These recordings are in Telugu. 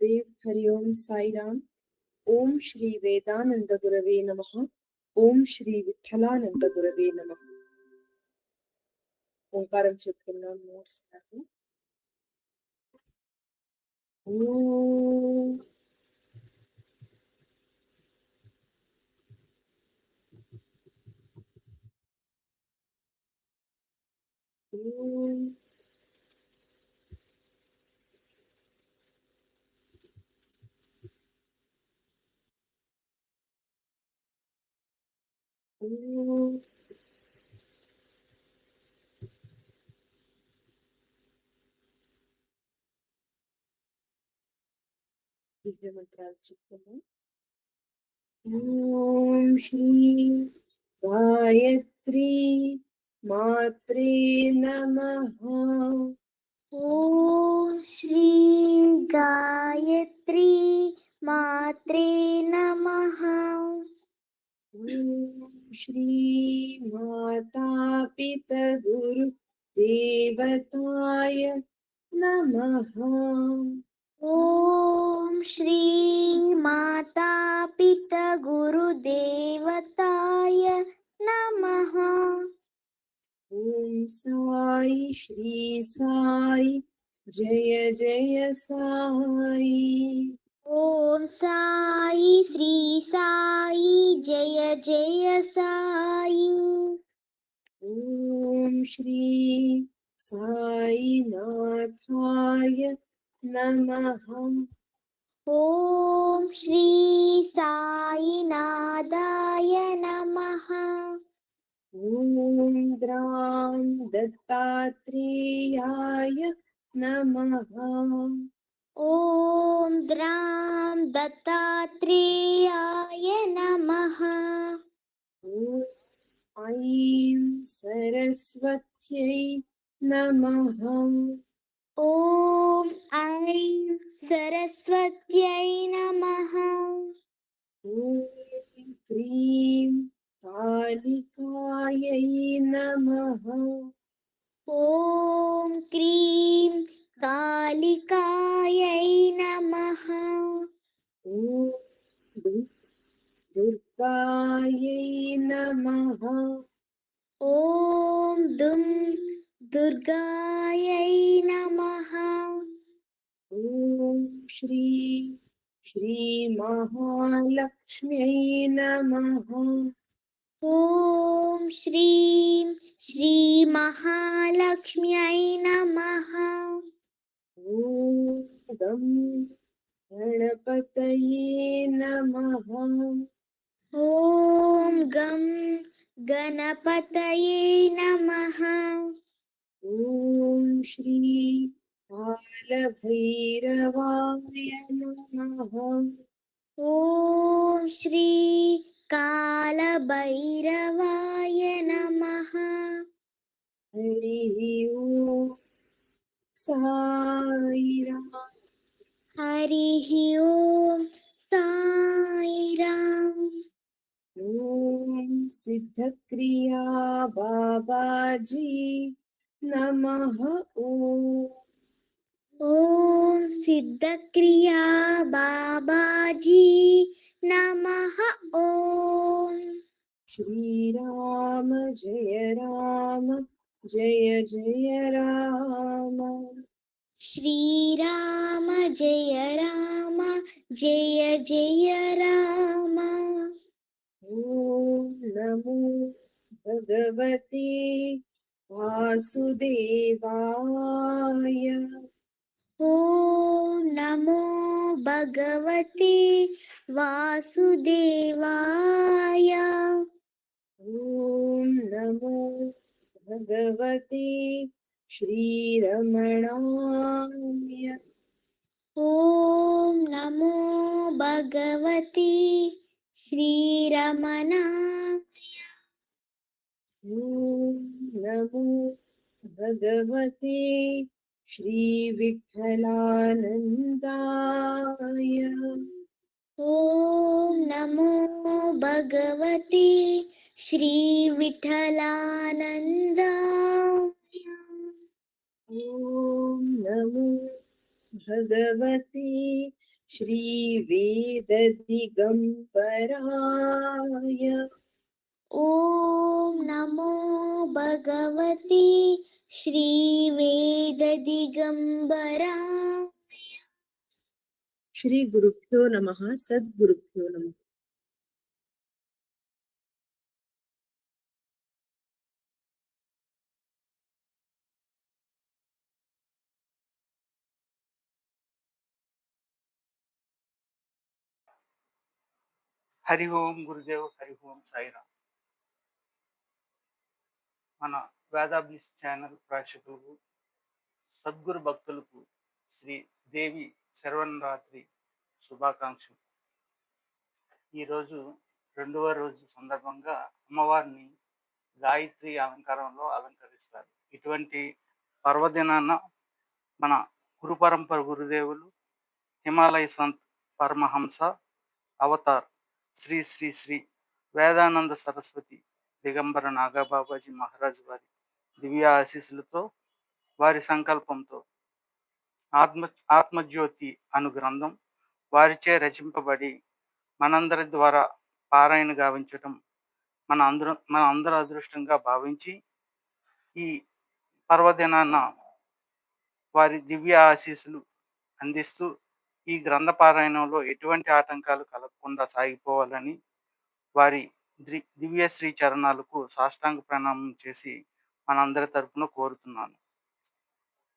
గురుదేవ్ హరి ఓం సాయిరామ్ ఓం శ్రీ వేదానంద గురవే నమ ఓం శ్రీ విఠలానంద గురవే నమ ఓంకారం చెప్పుకుందాం మూడు సార్లు ఓం ఓం ఓం దివ్య మంత్రాలు చెప్పుకుందాం ఓం శ్రీ గాయత్రి మాత్రే నమః ఓం శ్రీ గాయత్రి మాత్రే నమః ఓం శ్రీ మాతా పిత గురు దేవతాయ నమః ఓం శ్రీ మాతా పిత గురుదేవతాయ నమః ఓం సాయి శ్రీ సాయి జయ జయ సాయి ఓం సాయి శ్రీ సాయి జయ జయ సాయి ఓం శ్రీ సాయినాథాయ నమః ఓం శ్రీ సాయినాథాయ నమః ఓం ద్రాం దత్తాత్రేయాయ నమః ఓం ద్రాం దత్తాత్రేయాయ నమః ఓం ఐం సరస్వత్యై నమః ఓం ఐం సరస్వత్యై నమః ఓం క్రీం కాళికాయై నమః ఓం క్రీం కాళికాయై నమః ఓం దు- దుర్గాయై నమః ఓం దుం దుర్గాయై నమః ఓం శ్రీ శ్రీ మహాలక్ష్మ్యై నమః ఓం శ్రీం శ్రీ మహాలక్ష్మ్యై నమః ఓం గం గణపతయే నమః ఓం గం గణపతయే నమః ఓం శ్రీ కాలభైరవాయ నమః ఓం శ్రీ కాలభైరవాయ నమః హరి ఓం సాయిరామ్ హరి ఓం సాయిరామ్ ఓం సిద్ధక్రియా బాబాజీ నమః ఓం ఓం సిద్ధక్రియా బాబాజీ నమః ఓం శ్రీరామ జయ రామ జయ జయ రామ శ్రీరామ జయ రామ జయ జయ రామ ఓం నమో భగవతే వాసుదేవాయ ఓం నమో భగవతే వాసుదేవాయ ఓం నమో భగవతే శ్రీరమణాయ ఓం श्री विठ्ठलानंदा ॐ नमो भगवते श्रीवेददिगम्बराय। ॐ नमो भगवते श्रीवेददिगम्बरा श्रीगुरुभ्यो नमः सद्गुरुभ्यो नमः। హరి ఓం గురుదేవ్ హరి ఓం సాయిరామ్. మన వేదాబ్లిస్ ఛానల్ ప్రేక్షకులకు సద్గురు భక్తులకు శ్రీ దేవి శరవణరాత్రి శుభాకాంక్షలు. ఈరోజు రెండవ రోజు సందర్భంగా అమ్మవారిని గాయత్రి అలంకారంలో అలంకరిస్తారు. ఇటువంటి పర్వదినాన మన గురు పరంపర గురుదేవులు హిమాలయ సంత్ పరమహంస అవతార్ శ్రీ శ్రీ శ్రీ వేదానంద సరస్వతి దిగంబర నాగబాబాజీ మహారాజ్ వారి దివ్య ఆశీస్సులతో వారి సంకల్పంతో ఆత్మ ఆత్మజ్యోతి అను గ్రంథం వారిచే రచింపబడి మనందరి ద్వారా పారాయణ గావించటం మన అందరం మన అందరి అదృష్టంగా భావించి ఈ పర్వదినాన వారి దివ్య ఆశీస్సులు అందిస్తూ ఈ గ్రంథ పారాయణంలో ఎటువంటి ఆటంకాలు కలగకుండా సాగిపోవాలని వారి దివ్య శ్రీ చరణాలకు సాష్టాంగ ప్రణామం చేసి మనందరి తరపున కోరుతున్నాను.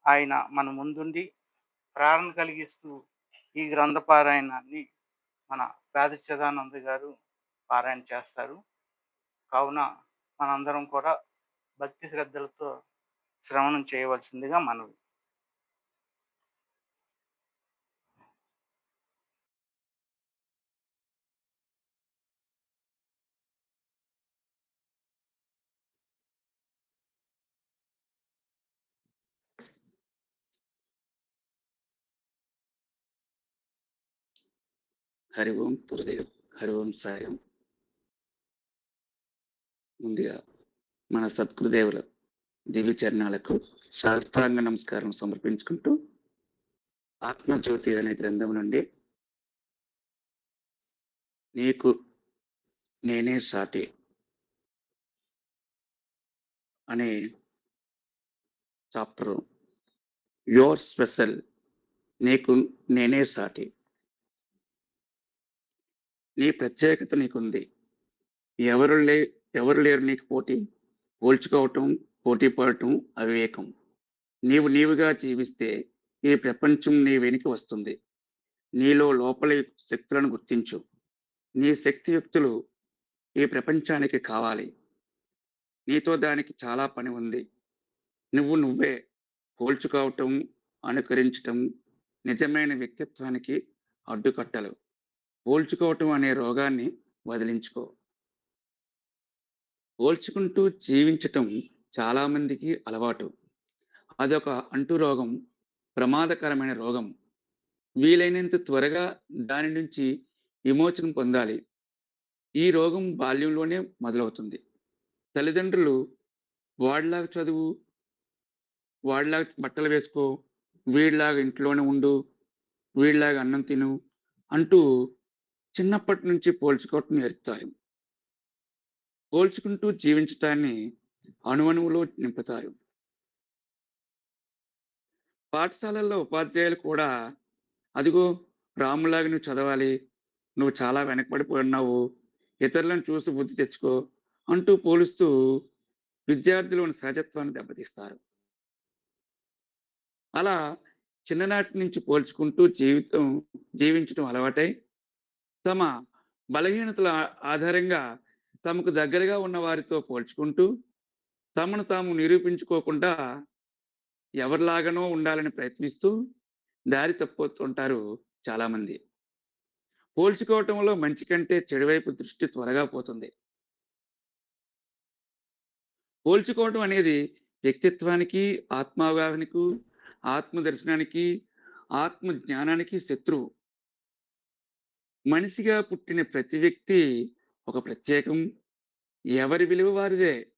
ఆయన మన ముందుండి ప్రేరణ కలిగిస్తూ ఈ గ్రంథ పారాయణాన్ని మన పేదచిదానంద గారు పారాయణ చేస్తారు. కావున మనందరం కూడా భక్తి శ్రద్ధలతో శ్రవణం చేయవలసిందిగా మనవి. హరి ఓం గురుదేవ్ హరి ఓం సాయం ముందుగా మన సద్గురుదేవుల దివ్య చరణాలకు సాష్టాంగ నమస్కారం సమర్పించుకుంటూ ఆత్మజ్యోతి అనే గ్రంథం నుండి నీకు నేనే సాటి అనే చాప్టర్ యువర్ స్పెషల్ నీకు నేనే సాటి నీ ప్రత్యేకత నీకుంది? ఎవరు లే ఎవరు లేరు నీకు పోటీ? పోల్చుకోవటం పోటీ పడటం అవివేకం. నీవు నీవుగా జీవిస్తే ఈ ప్రపంచం నీ వెనుక వస్తుంది. నీలో లోపలి శక్తులను గుర్తించు. నీ శక్తియుక్తులు ఈ ప్రపంచానికి కావాలి. నీతో దానికి చాలా పని ఉంది. నువ్వు నువ్వే పోల్చుకోవటం అనుకరించటం నిజమైన వ్యక్తిత్వానికి అడ్డుకట్టలు. పోల్చుకోవటం అనే రోగాన్ని వదిలించుకో. పోల్చుకుంటూ జీవించటం చాలామందికి అలవాటు. అదొక అంటు రోగం ప్రమాదకరమైన రోగం. వీలైనంత త్వరగా దాని నుంచి విమోచనం పొందాలి. ఈ రోగం బాల్యంలోనే మొదలవుతుంది. తల్లిదండ్రులు వాడిలాగా చదువు వాడిలాగా బట్టలు వేసుకో వీడిలాగా ఇంట్లోనే ఉండు వీడిలాగా అన్నం తిను అంటూ చిన్నప్పటి నుంచి పోల్చుకోవటం నేర్పుతారు పోల్చుకుంటూ జీవించటాన్ని అణువణువులో నింపుతారు. పాఠశాలల్లో ఉపాధ్యాయులు కూడా అదిగో రాములాగా నువ్వు చదవాలి నువ్వు చాలా వెనకబడిపోయినావు ఇతరులను చూసి బుద్ధి తెచ్చుకో అంటూ పోలుస్తూ విద్యార్థులను సహజత్వాన్ని దెబ్బతీస్తారు. అలా చిన్ననాటి నుంచి పోల్చుకుంటూ జీవితం జీవించడం అలవాటై తమ బలహీనతల ఆధారంగా తమకు దగ్గరగా ఉన్న వారితో పోల్చుకుంటూ తమను తాము నిరూపించుకోకుండా ఎవరిలాగానో ఉండాలని ప్రయత్నిస్తూ దారి తప్పుతుంటారు చాలామంది. పోల్చుకోవటంలో మంచి కంటే చెడువైపు దృష్టి త్వరగా పోతుంది. పోల్చుకోవటం అనేది వ్యక్తిత్వానికి ఆత్మావగాహనకు ఆత్మ దర్శనానికి ఆత్మ జ్ఞానానికి శత్రువు. మనిషిగా పుట్టిన ప్రతి వ్యక్తి ఒక ప్రత్యేకం. ఎవరి విలువ వారిదే.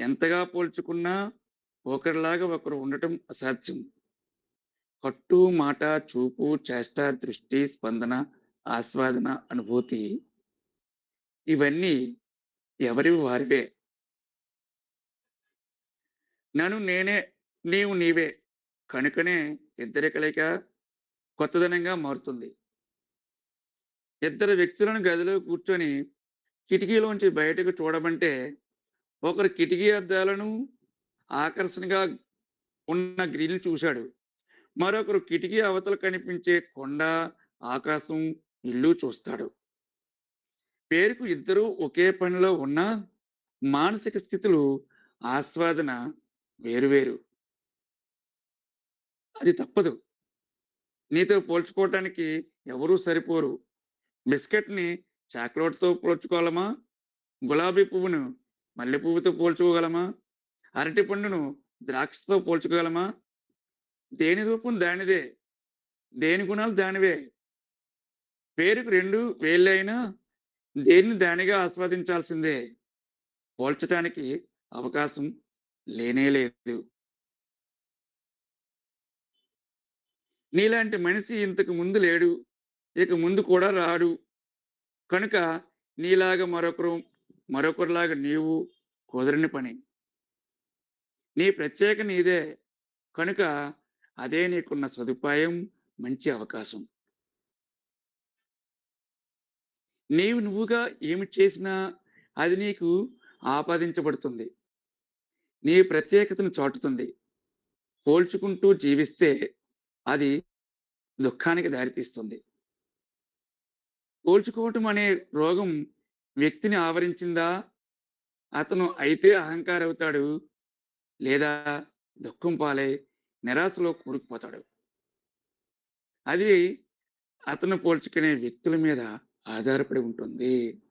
ఎంతగా పోల్చుకున్నా ఒకరిలాగా ఒకరు ఉండటం అసాధ్యం. కట్టు మాట చూపు చేష్ట దృష్టి స్పందన ఆస్వాదన అనుభూతి ఇవన్నీ ఎవరివి వారివే. నన్ను నేనే నీవు నీవే కనుకనే ఇద్దరి కలయిక కొత్తదనంగా మారుతుంది. ఇద్దరు వ్యక్తులను గదిలో కూర్చొని కిటికీలోంచి బయటకు చూడమంటే ఒకరు కిటికీ అద్దాలను ఆకర్షణగా ఉన్న గ్రిల్ చూశాడు. మరొకరు కిటికీ అవతల కనిపించే కొండ ఆకాశం ఇల్లు చూస్తాడు. పేరుకు ఇద్దరు ఒకే పనిలో ఉన్న మానసిక స్థితులు ఆస్వాదన వేరువేరు అది తప్పదు. నీతో పోల్చుకోవటానికి ఎవరూ సరిపోరు. బిస్కెట్ని చాక్లెట్తో పోల్చుకోగలమా గులాబీ పువ్వును మల్లె పువ్వుతో పోల్చుకోగలమా? అరటి పండును ద్రాక్షతో పోల్చుకోగలమా? దేని రూపం దానిదే? దేని గుణాలు దానివే? పేరుకు రెండు వేళ్ళైనా దేన్ని దానిగా ఆస్వాదించాల్సిందే? పోల్చటానికి అవకాశం లేనే లేదు. నీలాంటి మనిషి ఇంతకు ముందు లేడు. ఇక ముందు కూడా రాడు. కనుక నీలాగా మరొకరు మరొకరిలాగా నీవు కుదరని పని. నీ ప్రత్యేక నీదే కనుక అదే నీకున్న సదుపాయం మంచి అవకాశం. నీవు నువ్వుగా ఏమి చేసినా అది నీకు ఆపాదించబడుతుంది. నీ ప్రత్యేకతను చాటుతుంది. పోల్చుకుంటూ జీవిస్తే అది దుఃఖానికి దారితీస్తుంది. పోల్చుకోవటం అనే రోగం వ్యక్తిని ఆవరించిందా? అతను అయితే అహంకార అవుతాడు లేదా దుఃఖం పాలై నిరాశలో కూరుకుపోతాడు. అది అతను పోల్చుకునే వ్యక్తుల మీద ఆధారపడి ఉంటుంది.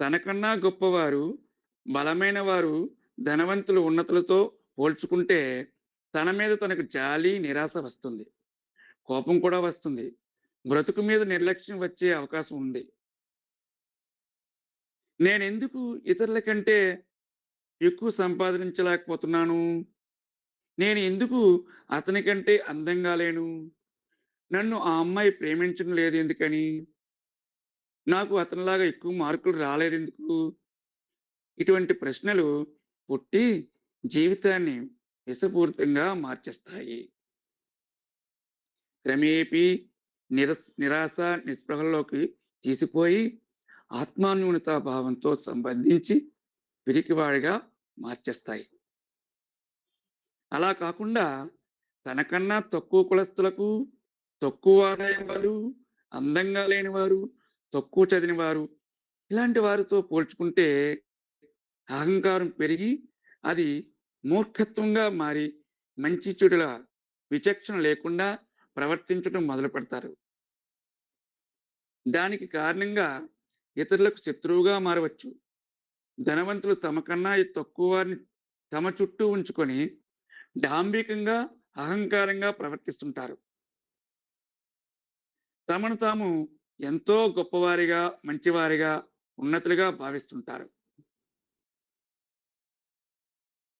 తనకన్నా గొప్పవారు బలమైన వారు ధనవంతులు ఉన్నతులతో పోల్చుకుంటే తన మీద తనకు జాలి నిరాశ వస్తుంది. కోపం కూడా వస్తుంది. బ్రతుకు మీద నిర్లక్ష్యం వచ్చే అవకాశం ఉంది. నేను ఎందుకు ఇతరుల కంటే ఎక్కువ సంపాదించలేకపోతున్నాను? నేను ఎందుకు అతని కంటే అందంగా లేను? నన్ను ఆ అమ్మాయి ప్రేమించడం లేదు ఎందుకని? నాకు అతనిలాగా ఎక్కువ మార్కులు రాలేదు ఎందుకు ఇటువంటి ప్రశ్నలు పుట్టి జీవితాన్ని విషపూరితంగా మార్చేస్తాయి. క్రమేపీ నిరస్ నిరాశ నిస్పృహల్లోకి తీసిపోయి ఆత్మాన్యూనతా భావంతో సంబంధించి పిరికివాడిగా మార్చేస్తాయి. అలా కాకుండా తనకన్నా తక్కువ కులస్తులకు తక్కువ ఆదాయం వారు అందంగా లేని వారు తక్కువ చదివిన వారు ఇలాంటి వారితో పోల్చుకుంటే అహంకారం పెరిగి అది మూర్ఖత్వంగా మారి మంచి చెడుల విచక్షణ లేకుండా ప్రవర్తించడం మొదలు పెడతారు దానికి కారణంగా ఇతరులకు శత్రువుగా మారవచ్చు. ధనవంతులు తమ కన్నా ఈ తక్కువ వారిని తమ చుట్టూ ఉంచుకొని డాంబికంగా అహంకారంగా ప్రవర్తిస్తుంటారు. తమను తాము ఎంతో గొప్పవారిగా మంచివారిగా ఉన్నతులుగా భావిస్తుంటారు.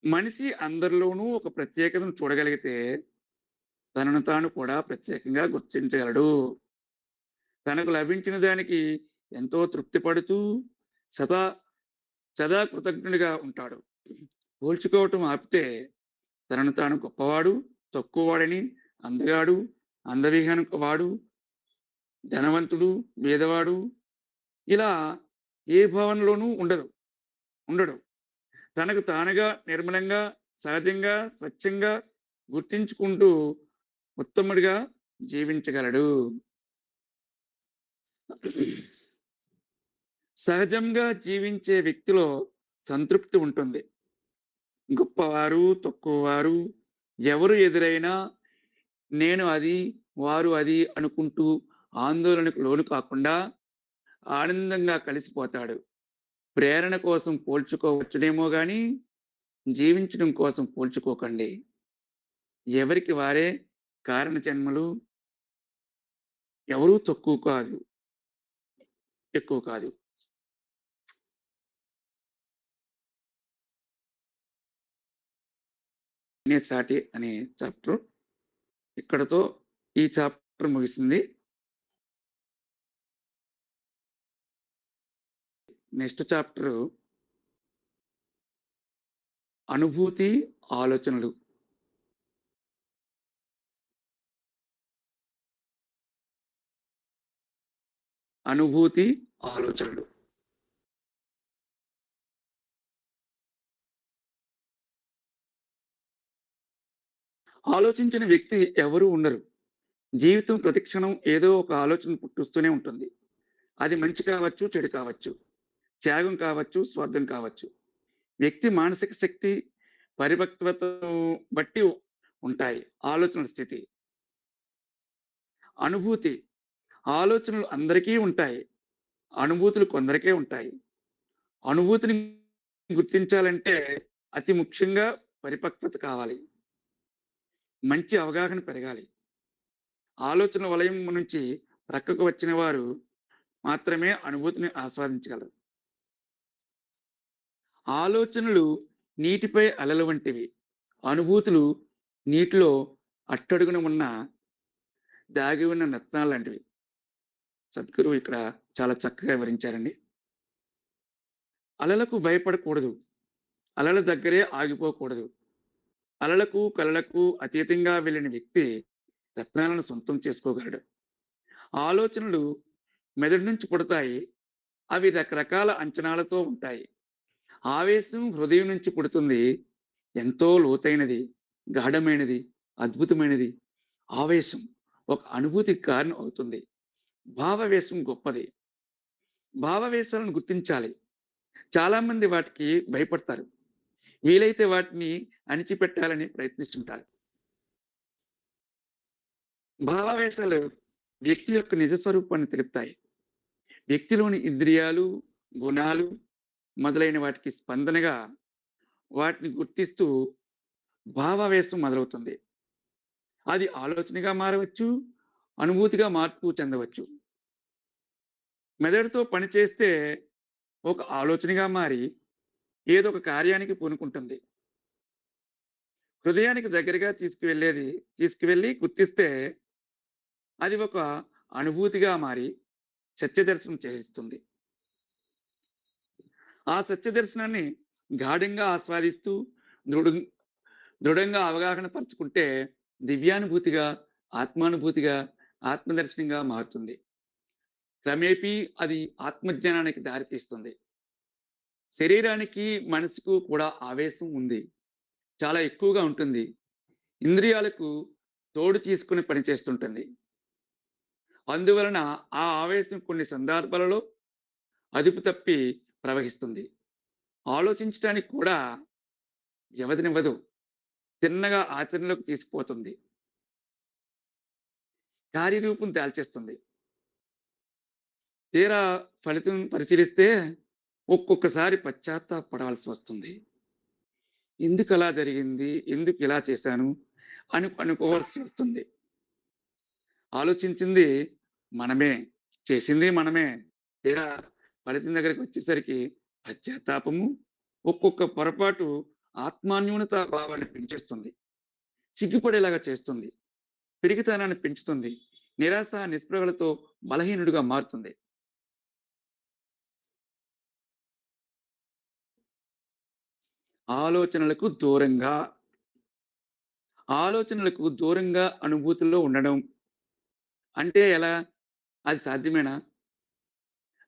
మనిషి అందరిలోనూ ఒక ప్రత్యేకతను చూడగలిగితే తనను తాను కూడా ప్రత్యేకంగా గుర్తించగలడు. తనకు లభించిన దానికి ఎంతో తృప్తి పడుతూ సదా సదా కృతజ్ఞుడిగా ఉంటాడు. పోల్చుకోవటం ఆపితే తనను తాను గొప్పవాడు తక్కువవాడని అందగాడు అందవిహన వాడు ధనవంతుడు పేదవాడు ఇలా ఏ భావనలోనూ ఉండదు ఉండడు. తనకు తానుగా నిర్మలంగా సహజంగా స్వచ్ఛంగా గుర్తించుకుంటూ ఉత్తముడిగా జీవించగలడు. సహజంగా జీవించే వ్యక్తిలో సంతృప్తి ఉంటుంది. గొప్పవారు తక్కువవారు ఎవరు ఎదురైనా నేను అది వారు అది అనుకుంటూ ఆందోళనకు లోను కాకుండా ఆనందంగా కలిసిపోతాడు. ప్రేరణ కోసం పోల్చుకోవచ్చునేమో కానీ జీవించడం కోసం పోల్చుకోకండి. ఎవరికి వారే కారణ జన్మలు ఎవరూ తక్కువ కాదు. ఎక్కువ కాదు. నేనే సాటి అనే చాప్టర్ ఇక్కడతో ఈ చాప్టర్ ముగిసింది. నెక్స్ట్ చాప్టర్ అనుభూతి ఆలోచనలు. అనుభూతి ఆలోచనలు. ఆలోచించిన వ్యక్తి ఎవరూ ఉండరు. జీవితం ప్రతిక్షణం ఏదో ఒక ఆలోచన పుట్టిస్తూనే ఉంటుంది. అది మంచి కావచ్చు చెడు కావచ్చు. త్యాగం కావచ్చు స్వార్థం కావచ్చు. వ్యక్తి మానసిక శక్తి పరిపక్వత బట్టి ఉంటాయి. ఆలోచనల స్థితి. అనుభూతి. ఆలోచనలు అందరికీ ఉంటాయి. అనుభూతులు కొందరికే ఉంటాయి. అనుభూతిని గుర్తించాలంటే అతి ముఖ్యంగా పరిపక్వత కావాలి. మంచి అవగాహన పెరగాలి. ఆలోచన వలయం నుంచి ప్రక్కకు వచ్చిన వారు మాత్రమే అనుభూతిని ఆస్వాదించగలరు. ఆలోచనలు నీటిపై అలల వంటివి. అనుభూతులు నీటిలో అట్టడుగున ఉన్న దాగి ఉన్న నత్నాలు లాంటివి. సద్గురు ఇక్కడ చాలా చక్కగా వివరించారండి. అలలకు భయపడకూడదు. అలల దగ్గరే ఆగిపోకూడదు. అలలకు కలలకు అతీతంగా వెళ్ళిన వ్యక్తి రత్నాలను సొంతం చేసుకోగలడు. ఆలోచనలు మెదడు నుంచి పుడతాయి. అవి రకరకాల అంచనాలతో ఉంటాయి. ఆవేశం హృదయం నుంచి పుడుతుంది. ఎంతో లోతైనది గాఢమైనది అద్భుతమైనది. ఆవేశం ఒక అనుభూతికి కారణం అవుతుంది. భావవేశం గొప్పది. భావవేశాలను గుర్తించాలి. చాలామంది వాటికి భయపడతారు. వీలైతే వాటిని అణిచిపెట్టాలని ప్రయత్నిస్తుంటారు. భావావేశాలు వ్యక్తి యొక్క నిజ స్వరూపాన్ని తెలుపుతాయి. వ్యక్తిలోని ఇంద్రియాలు గుణాలు మొదలైన వాటికి స్పందనగా వాటిని గుర్తిస్తూ భావావేశం మొదలవుతుంది. అది ఆలోచనగా మారవచ్చు అనుభూతిగా మార్పు చెందవచ్చు. మెదడుతో పనిచేస్తే ఒక ఆలోచనగా మారి ఏదో ఒక కార్యానికి పూనుకుంటుంది. హృదయానికి దగ్గరగా తీసుకువెళ్ళేది తీసుకువెళ్ళి గుర్తిస్తే అది ఒక అనుభూతిగా మారి సత్యదర్శనం చేయిస్తుంది ఆ సత్య దర్శనాన్ని గాఢంగా ఆస్వాదిస్తూ దృఢ దృఢంగా అవగాహన పరుచుకుంటే దివ్యానుభూతిగా ఆత్మానుభూతిగా ఆత్మదర్శనంగా మారుతుంది. క్రమేపీ అది ఆత్మజ్ఞానానికి దారితీస్తుంది. శరీరానికి మనసుకు కూడా ఆవేశం ఉంది. చాలా ఎక్కువగా ఉంటుంది. ఇంద్రియాలకు తోడు తీసుకుని పనిచేస్తుంటుంది అందువలన ఆ ఆవేశం కొన్ని సందర్భాలలో అదుపు తప్పి ప్రవహిస్తుంది. ఆలోచించడానికి కూడా వ్యవధినివ్వదు తిన్నగా ఆచరణలోకి తీసుకుపోతుంది. కార్యరూపం దాల్చేస్తుంది తీరా ఫలితం పరిశీలిస్తే ఒక్కొక్కసారి పశ్చాత్తాపడవలసి వస్తుంది. ఎందుకు అలా జరిగింది? ఎందుకు ఇలా చేశాను? అని అనుకోవాల్సి వస్తుంది. ఆలోచించింది మనమే చేసింది మనమే. తీరా ఫలితం దగ్గరికి వచ్చేసరికి పశ్చాత్తాపము ఒక్కొక్క పొరపాటు ఆత్మాన్యూనత భావాన్ని పెంచేస్తుంది. సిగ్గుపడేలాగా చేస్తుంది. పెరిగితనాన్ని పెంచుతుంది. నిరాశ నిస్పృహలతో బలహీనుడిగా మారుతుంది. ఆలోచనలకు దూరంగా ఆలోచనలకు దూరంగా అనుభూతుల్లో ఉండడం. అంటే ఎలా? అది సాధ్యమేనా?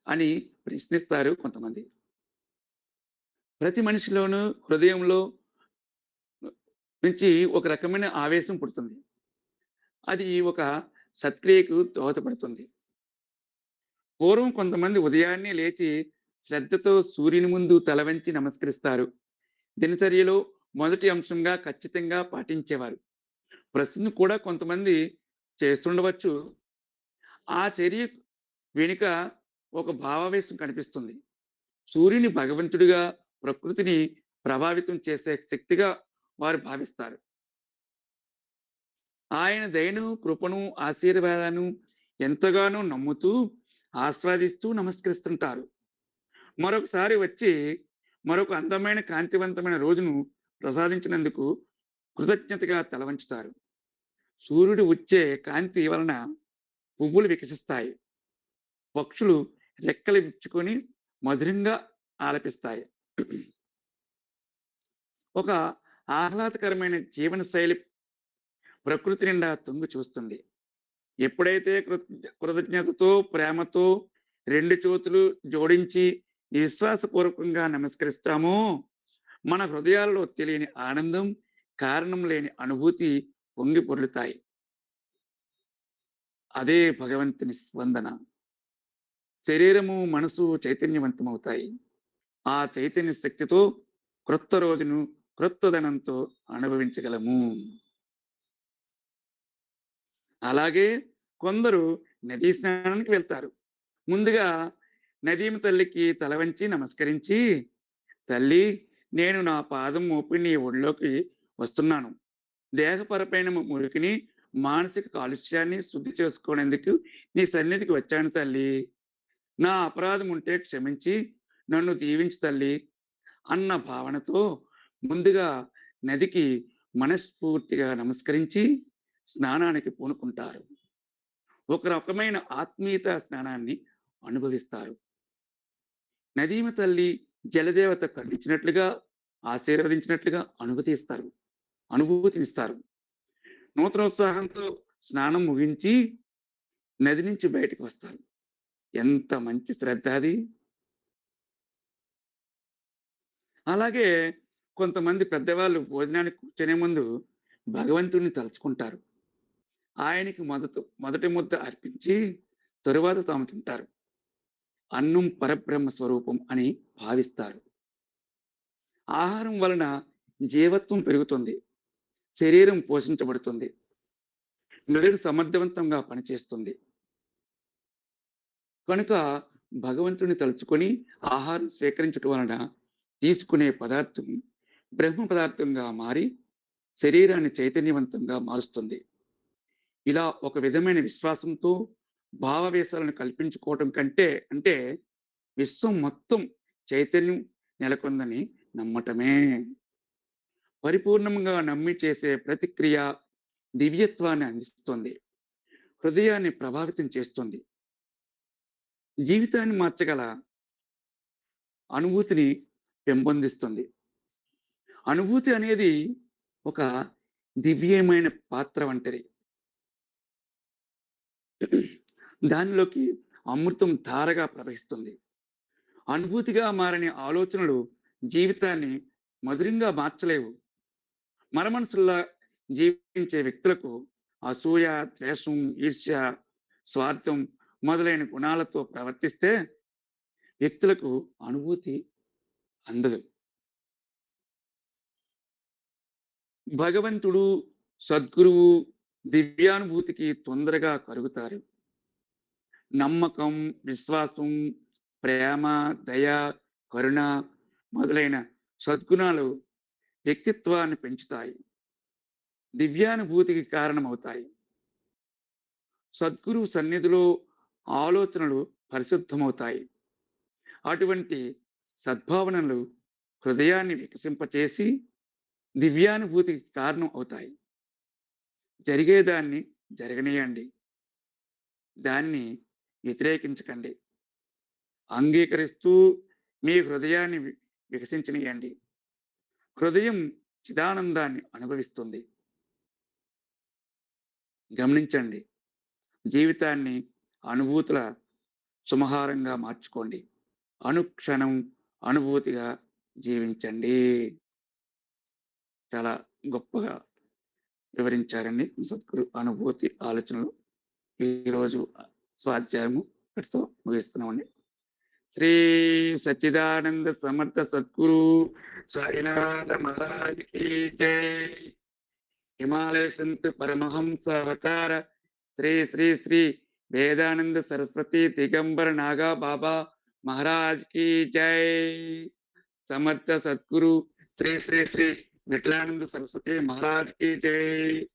అని ప్రశ్నిస్తారు కొంతమంది. ప్రతి మనిషిలోనూ హృదయంలో నుంచి ఒక రకమైన ఆవేశం పుడుతుంది. అది ఒక సత్క్రియకు దోహదపడుతుంది. పూర్వం కొంతమంది ఉదయాన్నే లేచి శ్రద్ధతో సూర్యుని ముందు తల వంచి నమస్కరిస్తారు. దినచర్యలో మొదటి అంశంగా ఖచ్చితంగా పాటించేవారు. ప్రస్తుతం కూడా కొంతమంది చేస్తుండవచ్చు. ఆ చర్య వెనుక ఒక భావావేశం కనిపిస్తుంది. సూర్యుని భగవంతుడిగా ప్రకృతిని ప్రభావితం చేసే శక్తిగా వారు భావిస్తారు. ఆయన దయను కృపను ఆశీర్వాదాన్ని ఎంతగానో నమ్ముతూ ఆస్వాదిస్తూ నమస్కరిస్తుంటారు. మరొకసారి వచ్చి మరొక అందమైన కాంతివంతమైన రోజును ప్రసాదించినందుకు కృతజ్ఞతగా తలవంచుతారు. సూర్యుడు వచ్చే కాంతి వలన పువ్వులు వికసిస్తాయి. పక్షులు రెక్కలు విచ్చుకొని మధురంగా ఆలపిస్తాయి. ఒక ఆహ్లాదకరమైన జీవన శైలి ప్రకృతి నిండా తొంగి చూస్తుంది. ఎప్పుడైతే కృతజ్ఞతతో ప్రేమతో రెండు చేతులు జోడించి విశ్వాసపూర్వకంగా నమస్కరిస్తామో. మన హృదయాల్లో తెలియని ఆనందం కారణం లేని అనుభూతి పొంగి పొర్లుతాయి. అదే భగవంతుని స్పందన. శరీరము మనసు చైతన్యవంతమవుతాయి. ఆ చైతన్య శక్తితో క్రొత్త రోజును క్రొత్తదనంతో అనుభవించగలము. అలాగే కొందరు నదీ స్నానానికి వెళ్తారు. ముందుగా నదీమ తల్లికి తల వంచి నమస్కరించి తల్లి నేను నా పాదం మోపి నీ ఒడిలోకి వస్తున్నాను. దేహపరపైన మురికిని మానసిక కాలుష్యాన్ని శుద్ధి చేసుకునేందుకు నీ సన్నిధికి వచ్చాను తల్లి. నా అపరాధం ఉంటే క్షమించి నన్ను దీవించు తల్లి అన్న భావనతో ముందుగా నదికి మనస్ఫూర్తిగా నమస్కరించి స్నానానికి పూనుకుంటారు. ఒక రకమైన ఆత్మీయత స్నానాన్ని అనుభవిస్తారు. నదీమ తల్లి జలదేవత కరుణించినట్లుగా ఆశీర్వదించినట్లుగా అనుభూతిస్తారు. అనుభూతినిస్తారు. నూతనోత్సాహంతో స్నానం ముగించి నది నుంచి బయటకు వస్తారు. ఎంత మంచి శ్రద్ధ అది. అలాగే కొంతమంది పెద్దవాళ్ళు భోజనానికి కూర్చునే ముందు భగవంతుడిని తలుచుకుంటారు. ఆయనకి మొదట మొదటి ముద్ద అర్పించి తరువాత తాము తింటారు. అన్నం పరబ్రహ్మ స్వరూపం అని భావిస్తారు. ఆహారం వలన జీవత్వం పెరుగుతుంది. శరీరం పోషించబడుతుంది. మెదడు సమర్థవంతంగా పనిచేస్తుంది. కనుక భగవంతుని తలుచుకొని ఆహారం స్వీకరించడం వలన తీసుకునే పదార్థం బ్రహ్మ పదార్థంగా మారి శరీరాన్ని చైతన్యవంతంగా మారుస్తుంది. ఇలా ఒక విధమైన విశ్వాసంతో భావవేశాలను కల్పించుకోవటం కంటే అంటే విశ్వం మొత్తం చైతన్యం నెలకొందని నమ్మటమే. పరిపూర్ణంగా నమ్మి చేసే ప్రతిక్రియ దివ్యత్వాన్ని అందిస్తుంది. హృదయాన్ని ప్రభావితం చేస్తుంది. జీవితాన్ని మార్చగల అనుభూతిని పెంపొందిస్తుంది. అనుభూతి అనేది ఒక దివ్యమైన పాత్ర వంటిది. దానిలోకి అమృతం ధారగా ప్రవహిస్తుంది. అనుభూతిగా మారని ఆలోచనలు జీవితాన్ని మధురంగా మార్చలేవు. మరమనసుల్లా జీవించే వ్యక్తులకు అసూయ ద్వేషం ఈర్ష్య స్వార్థం మొదలైన గుణాలతో ప్రవర్తిస్తే వ్యక్తులకు అనుభూతి అందదు. భగవంతుడు సద్గురువు దివ్యానుభూతికి తొందరగా కరుగుతారు. నమ్మకం విశ్వాసం ప్రేమ దయ కరుణ మొదలైన సద్గుణాలు వ్యక్తిత్వాన్ని పెంచుతాయి. దివ్యానుభూతికి కారణమవుతాయి. సద్గురు సన్నిధిలో ఆలోచనలు పరిశుద్ధమవుతాయి. అటువంటి సద్భావనలు హృదయాన్ని వికసింపచేసి దివ్యానుభూతికి కారణం అవుతాయి. జరిగేదాన్ని జరగనీయండి. దాన్ని వ్యతిరేకించకండి. అంగీకరిస్తూ మీ హృదయాన్ని వికసించనియండి. హృదయం చిదానందాన్ని అనుభవిస్తుంది. గమనించండి. జీవితాన్ని అనుభూతుల సుమహారంగా మార్చుకోండి. అనుక్షణం అనుభూతిగా జీవించండి. చాలా గొప్పగా వివరించారండి. సద్గురు అనుభూతి ఆలోచనలు. ఈరోజు స్వాధ్యాయము ఇక్కడితో ముగిస్తున్నామండి శ్రీ సచ్చిదానంద సమర్థ సద్గురు సాయినాథ మహారాజ్ కీ జై హిమాలయ సంత్ పరమహంస అవతార శ్రీ శ్రీ శ్రీ వేదానంద సరస్వతి దిగంబర నాగా బాబా महाराज की जय समर्थ सदगुरु श्री श्री श्री विकलानंद सरस्वती महाराज की जय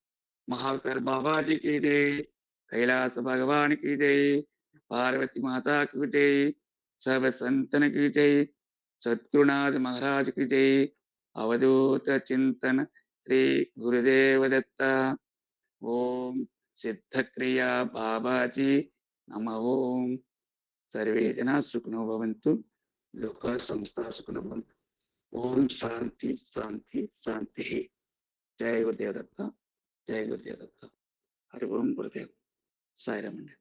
महाकर बाबा जी की जय కైలాస భగవాన్ కీటై పార్వతి మాతా కీటై సర్వ సంతన కీటై సద్గురునాథ్ మహారాజ కీటై అవధూత చింతన శ్రీ గురుదేవదత్త. ఓం సిద్ధక్రియ బాబాజీ నమ. ఓం సర్వే జనా సుఖనో భవంతు. లోక సంస్థ సుఖనో భవంతు. ఓం శాంతి శాంతి శాంతి. జయ గురుదేవదత్త. జయ గురుదేవదత్త. హరి ఓం గురుదేవ్. Sairamundi.